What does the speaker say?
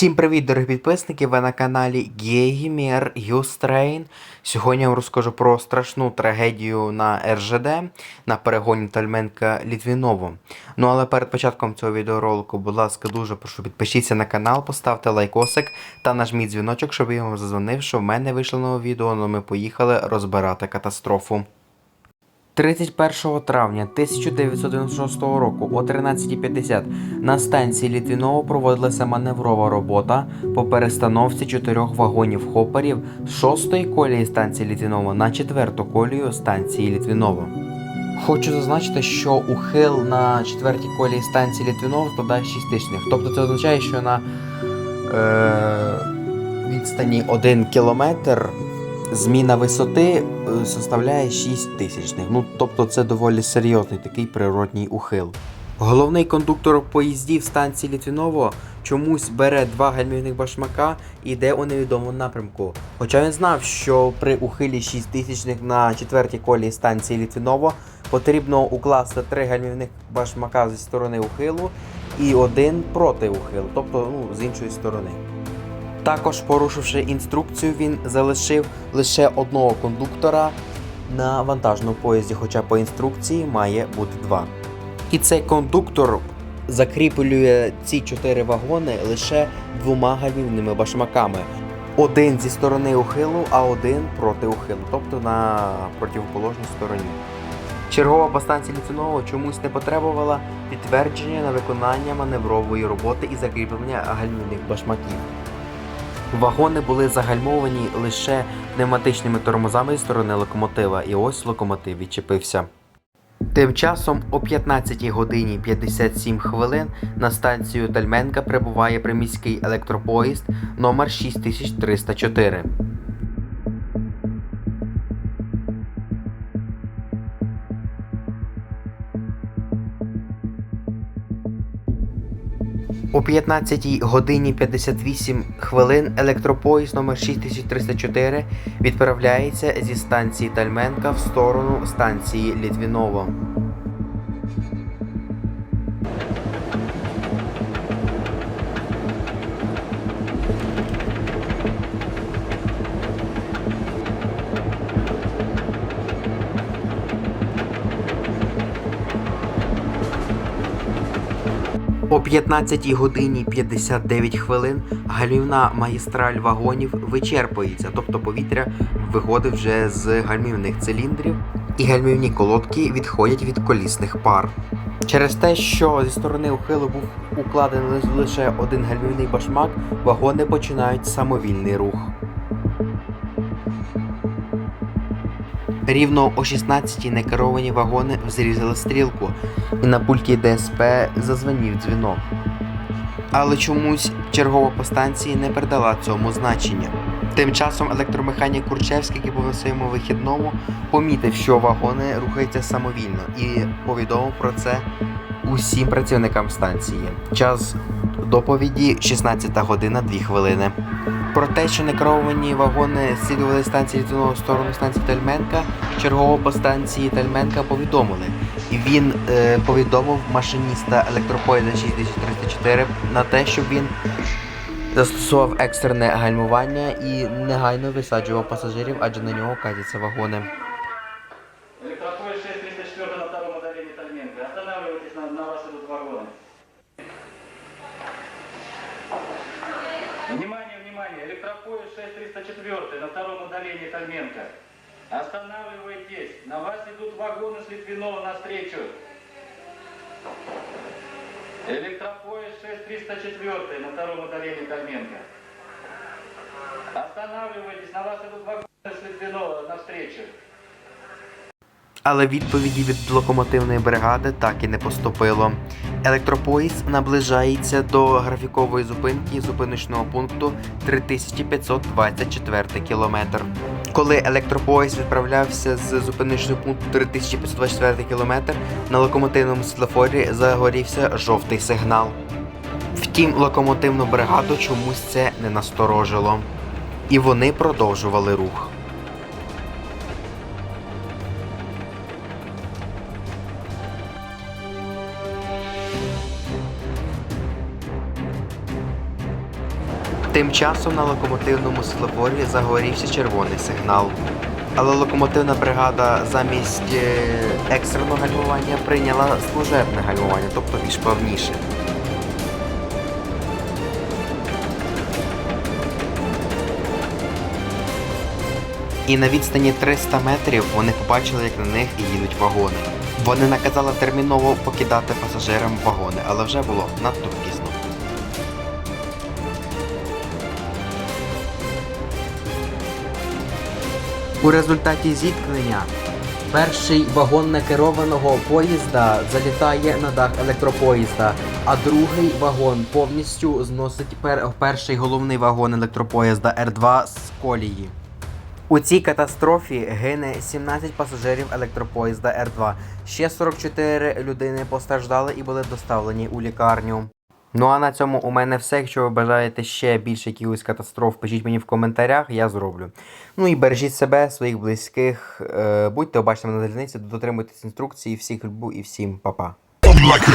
Всім привіт, дорогі підписники! Ви на каналі Gamer Ustrain. Сьогодні я вам розкажу про страшну трагедію на РЖД на перегоні Тальменка Літвіново. Ну але перед початком цього відеоролику, будь ласка, дуже прошу підпишіться на канал, поставте лайкосик та нажміть дзвіночок, щоб я вам зазвонив, що в мене вийшло нове відео, ну ми поїхали розбирати катастрофу. 31 травня 1996 року о 13.50 на станції Літвіново проводилася маневрова робота по перестановці чотирьох вагонів хопперів з шостої колії станції Літвіново на четверту колію станції Літвіново. Хочу зазначити, що ухил на четвертій колії станції Літвіново складає 6 тисячних. Тобто це означає, що на е, відстані 1 кілометр зміна висоти е, составляє 6 тисячних. Ну, тобто це доволі серйозний такий природній ухил. Головний кондуктор поїздів станції Літвіново чомусь бере два гальмівних башмака і йде у невідомому напрямку. Хоча він знав, що при ухилі 6 тисячних на четвертій колії станції Літвіново потрібно укласти три гальмівних башмака зі сторони ухилу і один проти ухилу, тобто ну, з іншої сторони. Також, порушивши інструкцію, він залишив лише одного кондуктора на вантажному поїзді, хоча по інструкції має бути два. І цей кондуктор закріплює ці чотири вагони лише двома гальмівними башмаками. Один зі сторони ухилу, а один проти ухилу, тобто на противоположній стороні. Чергова по станції чомусь не потребувала підтвердження на виконання маневрової роботи і закріплення гальмівних башмаків. Вагони були загальмовані лише пневматичними тормозами зі сторони локомотива, і ось локомотив відчепився. Тим часом о 15 годині 57 хвилин на станцію Тальменка прибуває приміський електропоїзд номер 6304. О 15 годині 58 хвилин електропоїзд номер 6304 відправляється зі станції Тальменка в сторону станції Літвіново. О 15 годині 59 хвилин гальмівна магістраль вагонів вичерпується, тобто повітря виходить вже з гальмівних циліндрів, і гальмівні колодки відходять від колісних пар. Через те, що зі сторони ухилу був укладений лише один гальмівний башмак, вагони починають самовільний рух. Рівно о 16-й некеровані вагони взрізали стрілку, і на пульті ДСП зазвонів дзвінок. Але чомусь чергова по станції не передала цьому значення. Тим часом електромеханік Курчевський, який був на своєму вихідному, помітив, що вагони рухаються самовільно і повідомив про це усім працівникам станції. Час доповіді 16 година 2 хвилини. Про те, що некеровані вагони слідували станції Літвіново в сторону станції Тальменка, чергово по станції Тальменка повідомили. І він е, повідомив машиніста електропоїзда 6304 на те, щоб він застосував екстрене гальмування і негайно висаджував пасажирів, адже на нього катяться вагони. Электропоезд 6304 на втором удалении Тальменко. Останавливайтесь, на, на вас идут вагоны. внимание! Электропоезд 6304 на втором удалении Тальменко. Останавливайтесь! На вас идут вагоны с Литвинова навстречу. Электропоезд 6304 на втором удалении Тальменко. Останавливайтесь! На вас идут вагоны с Литвинова навстречу. Але відповіді від локомотивної бригади так і не поступило. Електропоїзд наближається до графікової зупинки зупиночного пункту 3524 кілометр. Коли електропоїзд відправлявся з зупиночного пункту 3524 кілометр, на локомотивному світлофорі загорівся жовтий сигнал. Втім, локомотивну бригаду чомусь це не насторожило. І вони продовжували рух. Тим часом на локомотивному світлофорі загорівся червоний сигнал. Але локомотивна бригада замість е, екстреного гальмування прийняла служебне гальмування, тобто більш плавніше. І на відстані 300 метрів вони побачили, як на них їдуть вагони. Вони наказали терміново покидати пасажирам вагони, але вже було надто пізно. У результаті зіткнення перший вагон некерованого поїзда залітає на дах електропоїзда, а другий вагон повністю зносить пер- перший головний вагон електропоїзда Р2 з колії. У цій катастрофі гине 17 пасажирів електропоїзда Р2. Ще 44 людини постраждали і були доставлені у лікарню. Ну а на цьому у мене все. Якщо ви бажаєте ще більше якихось катастроф, пишіть мені в коментарях, я зроблю. Ну і бережіть себе, своїх близьких, е, будьте обачними на залізниці, дотримуйтесь інструкції, всіх люблю і всім па-па. Like